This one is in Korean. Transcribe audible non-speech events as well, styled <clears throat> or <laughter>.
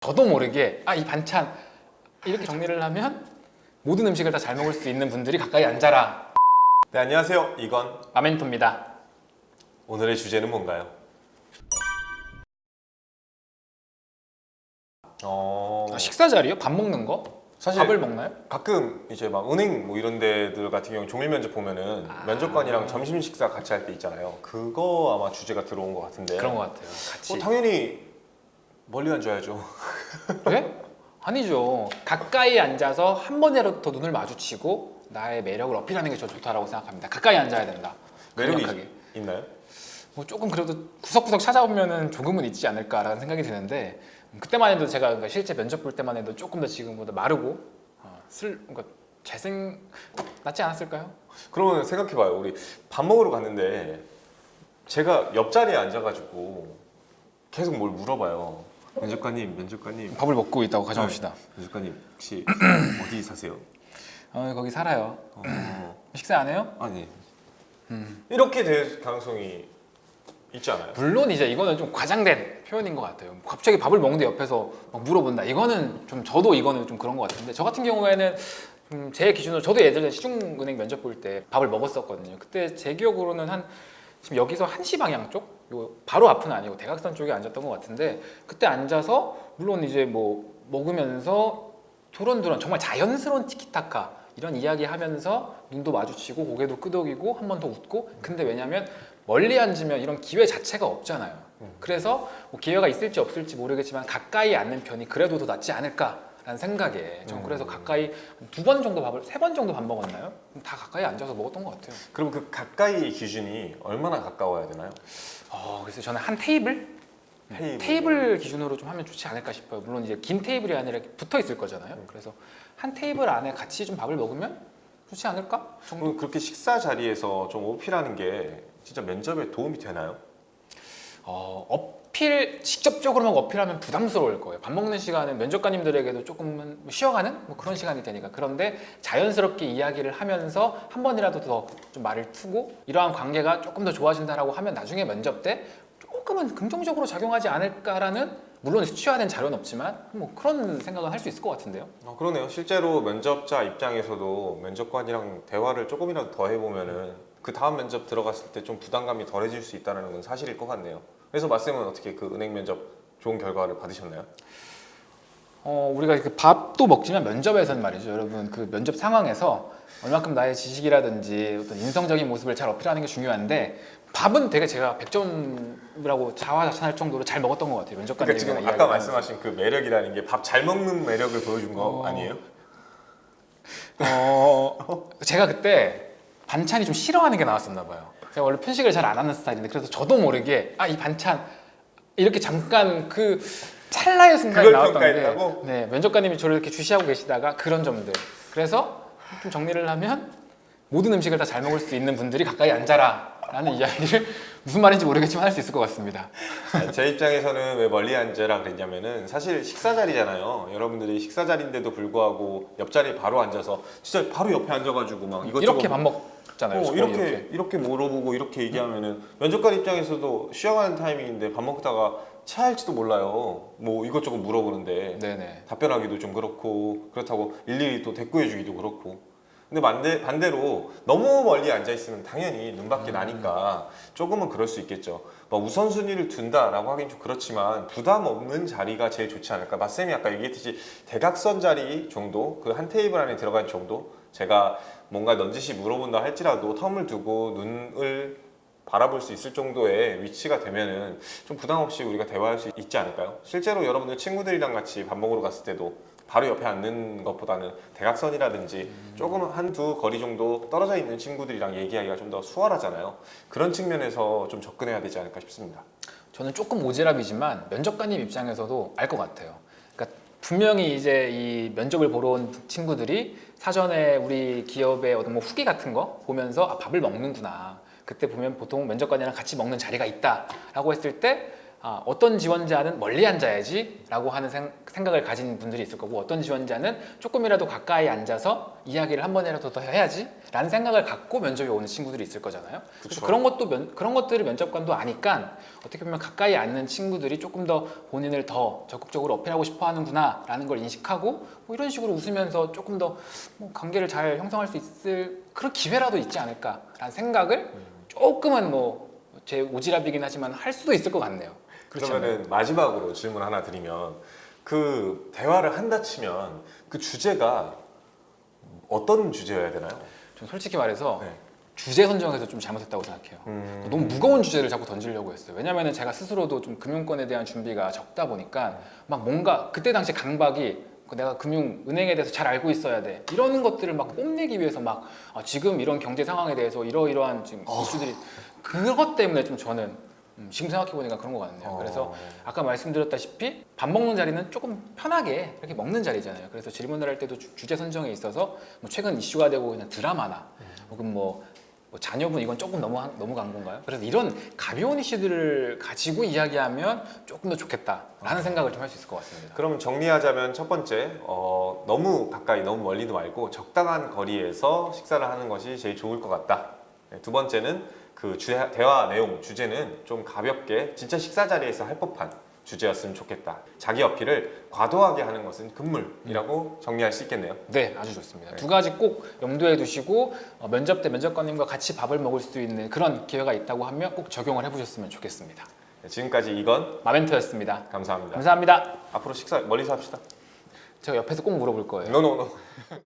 저도 모르게 아 이 반찬 이렇게 정리를 하면 모든 음식을 다 잘 먹을 수 있는 분들이 가까이 앉아라 네, 안녕하세요. 이건 마멘토입니다. 오늘의 주제는 뭔가요? 어, 아, 식사 자리요? 밥 먹는 거? 사실 밥을 먹나요? 가끔 이제 막 은행 뭐 이런 데들 같은 경우 종일 면접 보면은 아. 면접관이랑 점심 식사 같이 할 때 있잖아요. 그거 아마 주제가 들어온 것 같은데. 그런 것 같아요. 같이. 어, 당연히 멀리 앉아야죠. 왜? 아니죠. 가까이 앉아서 한 번이라도 더 눈을 마주치고 나의 매력을 어필하는 게 저 좋다라고 생각합니다. 가까이 앉아야 된다. 매력이 강력하게. 있나요? 뭐 조금 그래도 구석구석 찾아보면은 조금은 있지 않을까라는 생각이 드는데 음, 그때만 해도 제가 그러니까 실제 면접 볼 때만 해도 조금 더 지금보다 마르고 어, 슬 그러니까 재생 낫지 않았을까요? 그러면 생각해봐요. 우리 밥 먹으러 갔는데 제가 옆자리에 앉아가지고 계속 뭘 물어봐요. 면접관님, 면접관님, 밥을 먹고 있다고 가정합시다. 면접관님 혹시 <clears throat> 어디 사세요? 어, 거기 살아요. 어, <clears throat> 식사 안 해요? 아니 음. 이렇게 될 가능성이 있지 않아요? 물론 이제 이거는 좀 과장된 표현인 것 같아요. 갑자기 밥을 먹는데 옆에서 막 물어본다. 이거는 좀 저도 이거는 좀 그런 것 같은데 저 같은 경우에는 음, 제 기준으로 저도 예전에 시중은행 면접 볼 때 밥을 먹었었거든요. 그때 제 기억으로는 한 지금 여기서 1시 방향 쪽, 요 바로 앞은 아니고 대각선 쪽에 앉았던 것 같은데 그때 앉아서 물론 이제 뭐 먹으면서 두런두런 정말 자연스러운 티키타카 이런 이야기 하면서 눈도 마주치고 고개도 끄덕이고 한 번 더 웃고 근데 왜냐면 멀리 앉으면 이런 기회 자체가 없잖아요. 음. 그래서 뭐 기회가 있을지 없을지 모르겠지만 가까이 앉는 편이 그래도 더 낫지 않을까 라는 생각에 저는 음. 그래서 가까이 두 번 정도 밥을 세 번 정도 밥 먹었나요? 다 가까이 앉아서 먹었던 것 같아요. 그럼 그 가까이 기준이 얼마나 가까워야 되나요? 어, 그래서 저는 한 테이블 테이블. 기준으로 좀 하면 좋지 않을까 싶어요. 물론 이제 긴 테이블이 아니라 이렇게 붙어 있을 거잖아요. 음. 그래서 한 테이블 안에 같이 좀 밥을 먹으면 좋지 않을까 정도. 그럼 그렇게 식사 자리에서 좀 어필하는 게 진짜 면접에 도움이 되나요? 어, 어필 직접적으로 막 어필하면 부담스러울 거예요. 밥 먹는 시간은 면접관님들에게도 조금은 뭐 쉬어가는 뭐 그런 시간이 되니까. 그런데 자연스럽게 이야기를 하면서 한 번이라도 더 좀 말을 트고 이러한 관계가 조금 더 좋아진다라고 하면 나중에 면접 때 조금은 긍정적으로 작용하지 않을까라는 물론 수치화된 자료는 없지만 뭐 그런 생각은 할 수 있을 것 같은데요. 어, 그러네요. 실제로 면접자 입장에서도 면접관이랑 대화를 조금이라도 더 해보면은 그 다음 면접 들어갔을 때 좀 부담감이 덜해질 수 있다는 건 사실일 것 같네요. 그래서 말씀은 어떻게 그 은행 면접 좋은 결과를 받으셨나요? 어, 우리가 그 밥도 먹지만 면접에서는 말이죠. 여러분 그 면접 상황에서 얼마큼 나의 지식이라든지 어떤 인성적인 모습을 잘 어필하는 게 중요한데 밥은 되게 제가 100점이라고 자화자찬할 정도로 잘 먹었던 것 같아요. 그러니까 면접관님이랑 지금 아까. 말씀하신 그 매력이라는 게 밥 잘 먹는 매력을 보여준 거 어. 아니에요? 어, 제가 그때 반찬이 좀 싫어하는 게 나왔었나 봐요. 제가 원래 편식을 잘 안 하는 스타일인데 그래서 저도 모르게 아 이 반찬 이렇게 잠깐 그 찰나의 순간에 그걸 나왔던 게 평가했다고? 네, 면접관님이 저를 이렇게 주시하고 계시다가 그런 점들 그래서 좀 정리를 하면 모든 음식을 다 잘 먹을 수 있는 분들이 가까이 앉아라 라는 이야기를 <laughs> 무슨 말인지 모르겠지만 할 수 있을 것 같습니다. 제 입장에서는 왜 멀리 앉으라 그랬냐면은 사실 식사 자리잖아요. 여러분들이 식사 자리인데도 불구하고 옆자리에 바로 앉아서 진짜 바로 옆에 앉아가지고 막 이것저것 이렇게 밥 먹잖아요. 어, 거의 이렇게, 이렇게 물어보고 이렇게 얘기하면은 면접관 입장에서도 쉬어가는 타이밍인데 밥 먹다가 체할지도 몰라요. 뭐 이것저것 물어보는데 네네. 답변하기도 좀 그렇고 그렇다고 일일이 또 대꾸해주기도 그렇고. 근데 반대, 반대로 너무 멀리 앉아 있으면 당연히 눈밖에 나니까 조금은 그럴 수 있겠죠. 뭐 우선순위를 둔다라고 하긴 좀 그렇지만 부담 없는 자리가 제일 좋지 않을까. 맞쌤이 아까 얘기했듯이 대각선 자리 정도, 그 한 테이블 안에 들어간 정도. 제가 뭔가 넌지시 물어본다 할지라도 텀을 두고 눈을 바라볼 수 있을 정도의 위치가 되면은 좀 부담 없이 우리가 대화할 수 있지 않을까요? 실제로 여러분들 친구들이랑 같이 밥 먹으러 갔을 때도 바로 옆에 앉는 것보다는 대각선이라든지 조금 한 두 거리 정도 떨어져 있는 친구들이랑 얘기하기가 좀 더 수월하잖아요. 그런 측면에서 좀 접근해야 되지 않을까 싶습니다. 저는 조금 오지랖이지만 면접관님 입장에서도 알 것 같아요. 그러니까 분명히 이제 이 면접을 보러 온 친구들이 사전에 우리 기업의 어떤 뭐 후기 같은 거 보면서 아, 밥을 먹는구나. 그때 보면 보통 면접관이랑 같이 먹는 자리가 있다라고 했을 때 아, 어떤 지원자는 멀리 앉아야지 라고 하는 생, 각을 가진 분들이 있을 거고 어떤 지원자는 조금이라도 가까이 앉아서 이야기를 한 번이라도 더 해야지 라는 생각을 갖고 면접에 오는 친구들이 있을 거잖아요. 그래서 그쵸. 그런 것도 면, 그런 것들을 면접관도 아니까 어떻게 보면 가까이 앉는 친구들이 조금 더 본인을 더 적극적으로 어필하고 싶어 하는구나 라는 걸 인식하고 뭐 이런 식으로 웃으면서 조금 더 뭐 관계를 잘 형성할 수 있을 그런 기회라도 있지 않을까 라는 생각을 조금은 뭐 제 오지랖이긴 하지만 할 수도 있을 것 같네요. 않나요? 그러면은 마지막으로 질문 하나 드리면 그 대화를 한다 치면 그 주제가 어떤 주제여야 되나요? 전 솔직히 말해서 네. 주제 선정에서 좀 잘못했다고 생각해요. 음. 너무 무거운 주제를 자꾸 던지려고 했어요. 왜냐면은 제가 스스로도 좀 금융권에 대한 준비가 적다 보니까 막 뭔가 그때 당시 강박이 그 내가 금융 은행에 대해서 잘 알고 있어야 돼 이런 것들을 막 뽐내기 위해서 막 아, 지금 이런 경제 상황에 대해서 이러이러한 지금 이슈들이 그것 때문에 좀 저는 음, 지금 생각해 보니까 그런 것 같네요. 그래서 어. 아까 말씀드렸다시피 밥 먹는 자리는 조금 편하게 이렇게 먹는 자리잖아요. 그래서 질문을 할 때도 주- 주제 선정에 있어서 뭐 최근 이슈가 되고 있는 드라마나 혹은 뭐, 뭐 자녀분 이건 조금 너무 한- 너무 간 건가요? 그래서 이런 가벼운 이슈들을 가지고 이야기하면 조금 더 좋겠다라는 생각을 좀 할 수 있을 것 같습니다. 그럼 정리하자면 첫 번째 어, 너무 가까이 너무 멀리도 말고 적당한 거리에서 식사를 하는 것이 제일 좋을 것 같다. 네, 두 번째는 그 주, 대화 내용 주제는 좀 가볍게 진짜 식사 자리에서 할 법한 주제였으면 좋겠다. 자기 어필을 과도하게 하는 것은 금물이라고 정리할 수 있겠네요. 네, 아주 좋습니다. 네. 두 가지 꼭 염두에 두시고 어, 면접 때 면접관님과 같이 밥을 먹을 수 있는 그런 기회가 있다고 하면 꼭 적용을 해보셨으면 좋겠습니다. 네, 지금까지 이건 마멘토였습니다. 감사합니다. 감사합니다. 앞으로 식사 멀리서 합시다. 제가 옆에서 꼭 물어볼 거예요. 노노노. <laughs>